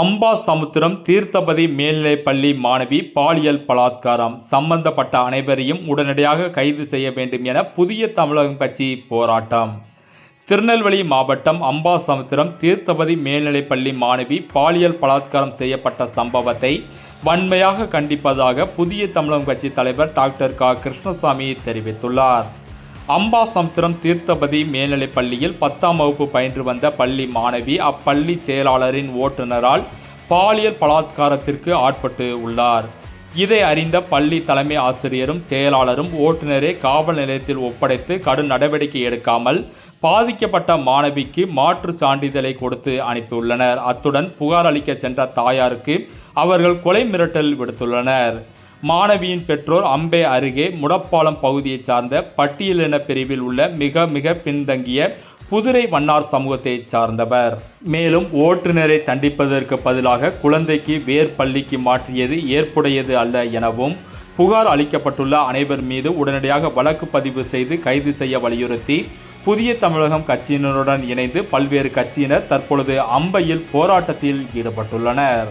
அம்பா சமுத்திரம் தீர்த்தபதி மேல்நிலைப்பள்ளி மாணவி பாலியல் பலாத்காரம் சம்பந்தப்பட்ட அனைவரையும் உடனடியாக கைது செய்ய வேண்டும் என புதிய தமிழகம் கட்சி போராட்டம். திருநெல்வேலி மாவட்டம் அம்பா சமுத்திரம் தீர்த்தபதி மேல்நிலைப்பள்ளி மாணவி பாலியல் பலாத்காரம் செய்யப்பட்ட சம்பவத்தை வன்மையாக கண்டிப்பதாக புதிய தமிழகம் கட்சி தலைவர் டாக்டர் க. கிருஷ்ணசாமி தெரிவித்துள்ளார். அம்பாசமுத்திரம் தீர்த்தபதி மேல்நிலைப் பள்ளியில் பத்தாம் வகுப்பு பயின்று வந்த பள்ளி மாணவி அப்பள்ளி செயலாளரின் ஓட்டுநரால் பாலியல் பலாத்காரத்திற்கு ஆட்பட்டு உள்ளார். இதை அறிந்த பள்ளி தலைமை ஆசிரியரும் செயலாளரும் ஓட்டுநரை காவல் நிலையத்தில் ஒப்படைத்து கடும் நடவடிக்கை எடுக்காமல் பாதிக்கப்பட்ட மாணவிக்கு மாற்று சான்றிதழை கொடுத்து அனுப்பியுள்ளனர். அத்துடன் புகார் அளிக்க சென்ற தாயாருக்கு அவர்கள் கொலை மிரட்டல் விடுத்துள்ளனர். மாணவியின் பெற்றோர் அம்பே அருகே முடப்பாலம் பகுதியைச் சார்ந்த பட்டியலின பிரிவில் உள்ள மிக மிக பின்தங்கிய புதுரை மன்னார் சமூகத்தைச் சார்ந்தவர். மேலும் ஓட்டுநரை தண்டிப்பதற்கு பதிலாக குழந்தைக்கு வேர் பள்ளிக்கு மாற்றியது ஏற்புடையது அல்ல எனவும் புகார் அளிக்கப்பட்டுள்ள அனைவர் மீது உடனடியாக வழக்கு பதிவு செய்து கைது செய்ய வலியுறுத்தி புதிய தமிழகம் கட்சியினருடன் இணைந்து பல்வேறு கட்சியினர் தற்பொழுது அம்பையில் போராட்டத்தில் ஈடுபட்டுள்ளனர்.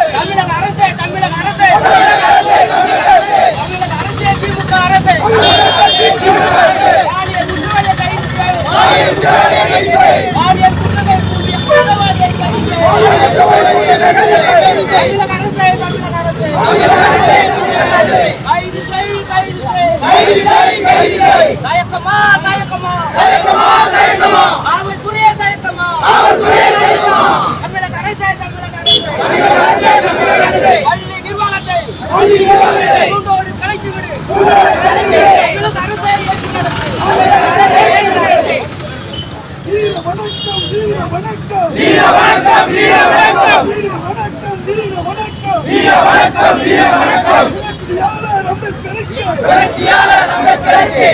புரட்சியாளர் அம்பேத்கருக்கு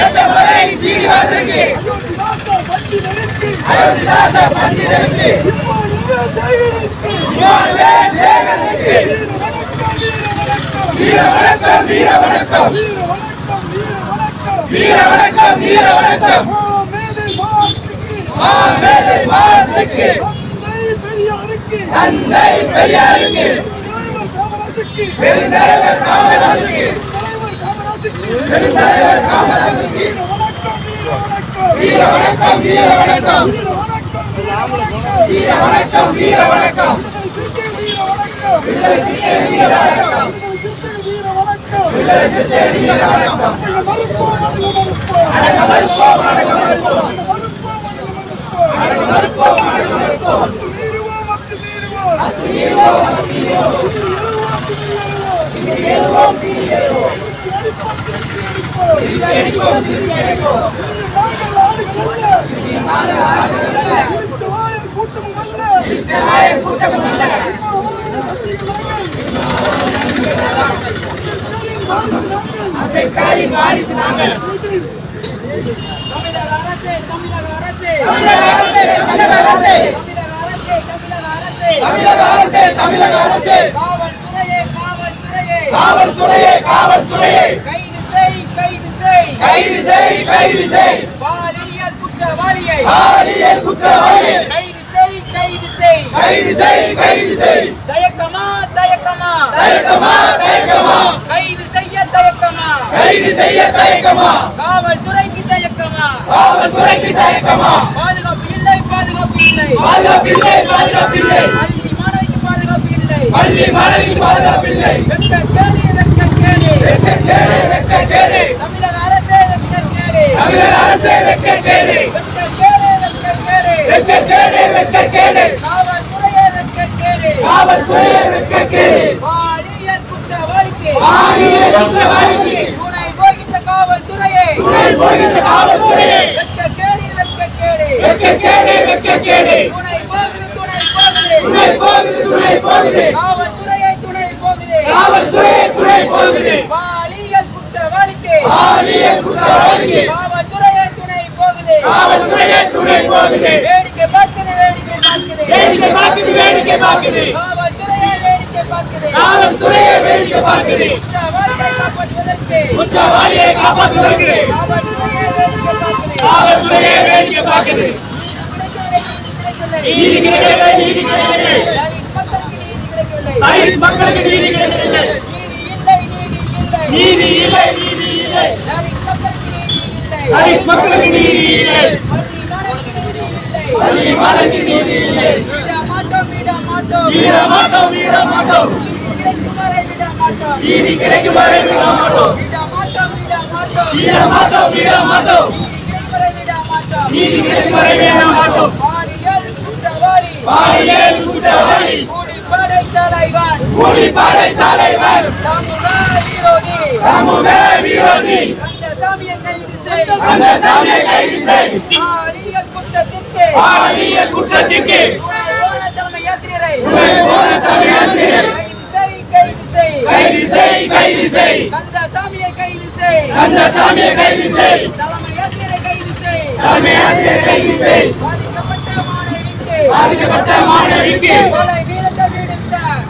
ஏற்றமலை சீனிவாசனுக்கு அயோத்திதாச பண்டிதனுக்கு தந்தை பெரியாருக்கு. பெருந்தலைவர் காமராஜுக்கு தலைவர் காமராசுக்கு பெருந்தலைவர் காமராஜுக்கு வீர வணக்கம் வீர வணக்கம் வீர வணக்கம் வீர வணக்கம் வீர வணக்கம் வீர வணக்கம் வீர வணக்கம் விடுதலை சிறுத்தை வீர வணக்கம் விடுதலை சிறுத்தை வீர வணக்கம் வீர வணக்கம் அடங்க மறுப்போம் அடங்க மறுப்போம் அடங்க மறுப்போம் அடங்க மறுப்போம் அடங்க மறுப்போம் அத்து மீறுவோம் இங்கு எழுவோம் இங்கு எழுவோம் திருப்பி அடிப்போம் திருப்பி அடிப்போம் நாங்கள் ஆடுகளல்ல இருட்டு வாயர் கூட்டம் அல்ல கூட்டம் அல்ல அம்பேத்கரின் வாரிசு நாங்கள் தமிழக அரசே தமிழக அரசே தமிழக அரசே தமிழக அரசே தமிழக அரசே தமிழக அரசே தமிழக அரசே தமிழக அரசே காவல்துறையே காவல்துறையே காவல்துறையே காவல்துறையே கைது செய் கைது செய் கைது செய் கைது செய். பாலியல் குற்றவாளியை. பாலியல் குற்றவாளியை கைது செய் கைது செய். கைது செய் கைது செய். தயக்கமா தயக்கமா. தயக்கமா தயக்கமா. கைது செய்ய தயக்கமா. கைது செய்ய தயக்கமா. காவல்துறைக்கு தயக்கமா. காவல்துறைக்கு தயக்கமா. பாதுகாப்பு இல்லை பாதுகாப்பு இல்லை. பாதுகாப்பில்லை பாதுகாப்பில்லை பள்ளி மாணவிக்கு பாதுகாப்பு இல்லை. பள்ளி மாணவிக்கு பாதுகாப்பில்லை வெட்க கேடு கேடு கேடு கேடு தமிழக அரசே வெட்க கேடு வெட்க கேடு வெட்க கேடு வெட்க கேடு காவல்துறையே வெட்க கேடு காவல்துறையே வெட்க கேடு பாலியல் குற்றவாளிக்கு பாலியல் குற்றவாளிக்கு துணை போகின்ற காவல்துறையே துணை போகின்ற காவல்துறையே வெட்க கேடு வெட்க கேடு வெட்க கேடு வெட்க கேடு துணை போகுது துணை போகுது துணை போகுது துணை போகுது காவல்துறையை துணை போகுது துணை போகுது பாலியல் குற்றவாளிக்கு பாலியல் குற்றவாளிக்கு காவல்துறையை துணை போகுது. காவல்துறையே துணை போகுது. வேடிக்கை பார்க்குது வேடிக்கை பார்க்குது. வேடிக்கை பார்க்குது வேடிக்கை பார்க்குது. காவல்துறையை வேடிக்கை பார்க்குது. காவல்துறையே வேடிக்கை பார்க்குது. குற்றவாளிகளை காப்பாற்றுவதற்கு. குற்றவாளியை காப்பாத்தி வருகிறேன் காவல்துறையை வேடிக்கை பார்க்கிறேன். காவல்துறையே வேடிக்கை பார்க்குது. நீதி கிடைக்கவில்லை, நீதி கிடைக்கவில்லை. மக்களுக்கு நீதி கிடைக்கவில்லை. நீதி இல்லை, நீதி இல்லை. நீதி இல்லை மக்களுக்கு நீதி இல்லை. மக்களுக்கு நீதி இல்லை. விட மாட்டோம் விட மாட்டோம் நீதி கிடைக்கும் வரை விட மாட்டோம். விட மாட்டோம் விட மாட்டோம் நீதி கிடைக்கும் வரை விட மாட்டோம். பாலியல் குற்றவாளி கூலிப்படை தலைவன் கூலிப்படை தலைவர், சமூக விரோதி சமூக விரோதி, அந்த சாமியை கைது செய். குற்றத்திற்கு. தலைமை ஆசிரியரை. கைது கைது. அந்த சாமியை கைது. தலைமை ஆசிரியரை கைது. பாதிக்கப்பட்ட மாணவிக்கு. கொலை விடுத்த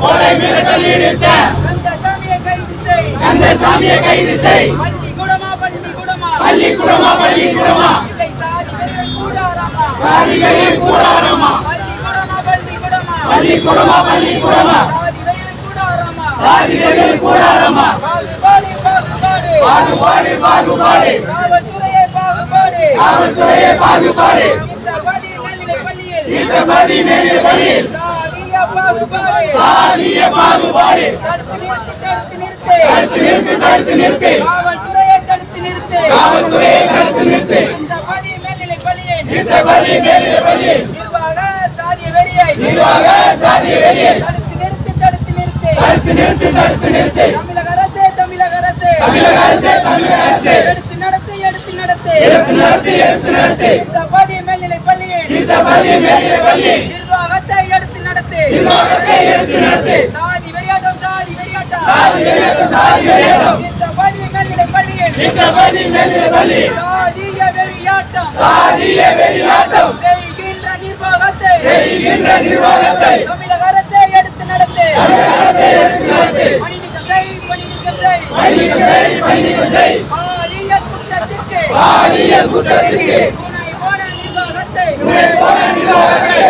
கொலை மிரட்டல் விடுத்த அந்த சாமியை கைது சாமியை கைது செய். பள்ளிக்கூடமா பள்ளிக்கூடமா பள்ளிக்கூடமா, பள்ளிக்கூடமா. இல்லை கூடாரமா சாதிகளின் கூடாரமா, பள்ளிக்கூடமா பள்ளிக்கூடமா சாதிகளே கூடாரமா பாகுபாடு பாகுபாடு காவல்துறையே பாகுபாடு. இந்த பள்ளி மேல்நிலை பள்ளி சாதிய பாகுபாடு நிறுத்து தடுத்து நிறுத்து தடுத்து நிறுத்து. காவல்துறையை தடுத்து நிறுத்து காவல்துறையை தடுத்து நிறுத்து. இந்த பள்ளி மேல்நிலை இந்த பள்ளியில் நிர்வாக சாதிய வெறியை நிர்வாக சாதிய வெளியில் தடுத்து நிறுத்து தடுத்து நிறுத்து தடுத்து நிறுத்து, தடுத்து நிறுத்து. தமிழக அரசே தமிழக அரசே தமிழக அரசே, தமிழக அரசே. எடுத்து நடத்து எடுத்து நடத்து எடுத்து நடத்து, எடுத்து நடத்து. இந்த பள்ளி மேல்நிலை பள்ளியின் இந்த பள்ளி மேலே பள்ளியில் நிர்வாகத்தை எடுத்து நடத்து நிர்வாகத்தை எடுத்து நடத்து. சாதி வெறியாட்டம் சாதி வெறியாட்டம் சாதி வெளியாட்டம், சாதி வெளியாட்டம். இந்த பள்ளி மேல்நிலை பள்ளியின் இந்த பள்ளி மேலே பள்ளியில் சாதிய வெறியாட்டம் சாதிய வெளியாட்டம் செய்கின்ற நிர்வாகத்தை செய்கின்ற நிர்வாகத்தை தமிழக எடுத்து நடத்து தமிழக எடுத்து நடத்து. பணிநீக்கம் செய் பணிநீக்கம் செய் பணிநீக்கம் செய், பணிநீக்கம் செய். குற்றத்திற்கு பாலியல் குற்றத்திற்கு துணை போன நிர்வாகத்தை துணை போன நிர்வாகத்தை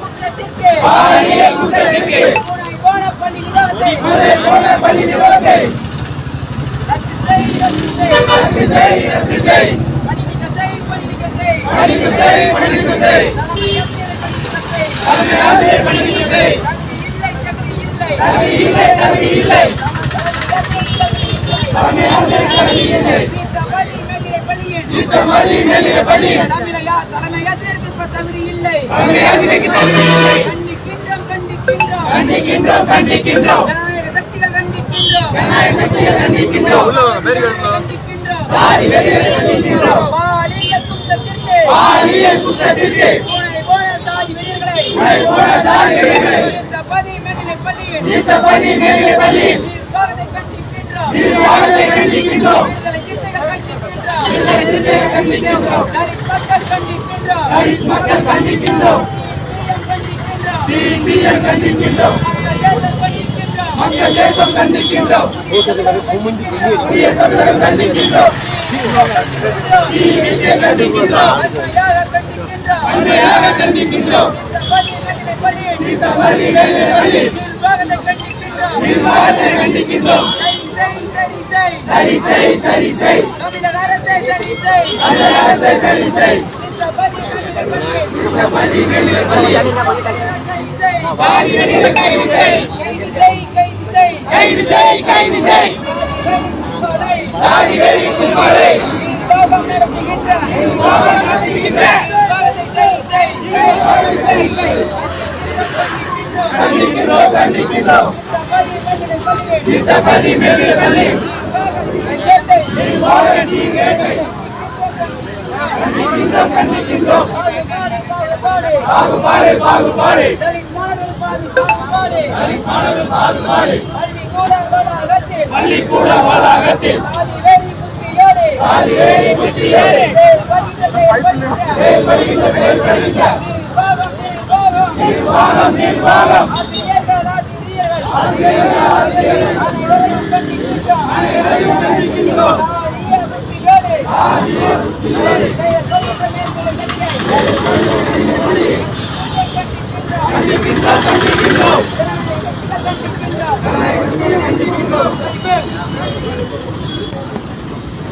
குற்றத்திற்கு பாலியல் குற்றத்திற்கு துணை போன நிர்வாகத்தை போன பள்ளி நிர்வாகத்தை ரத்து செய் ரத்து செய் செய், செய். செய் தகுதி இல்லை தகுதி இல்லை தகுதி இல்லை. இந்த பள்ளி பள்ளி தகுதி இல்லை தகுதி இல்லை. கண்டிக்கின்றோம் கண்டிக்கின்றோம் கண்டிக்கின்றோம், கண்டிக்கின்றோம். மக்கள் கண்டிக்கின்றோம் மக்கள் கண்டிக்கின்றோம். கண்டிக்கின்றோம் சிபிஎம் கண்டிக்கின்றோம். மக்கள் தேசம் கண்டிக்கின்றோம். புதிய தமிழகம் கண்டிக்கின்றோம். கண்டிக்கின்றோம். வன்மையாக கண்டிக்கின்றோம். கண்டிக்கின்றோம். சரி சரி சரி கைது செய். கைது செய், கைது செய். சாதி வெறி கும்பலை பள்ளி கண்டிக்கின்றோம், கண்டிக்கின்றோம். பாகுபாடு, பாகுபாடு. பாகுபாடு. பள்ளிக்கூட வளாகத்தில் நிர்வாகம் நிர்வாகம்.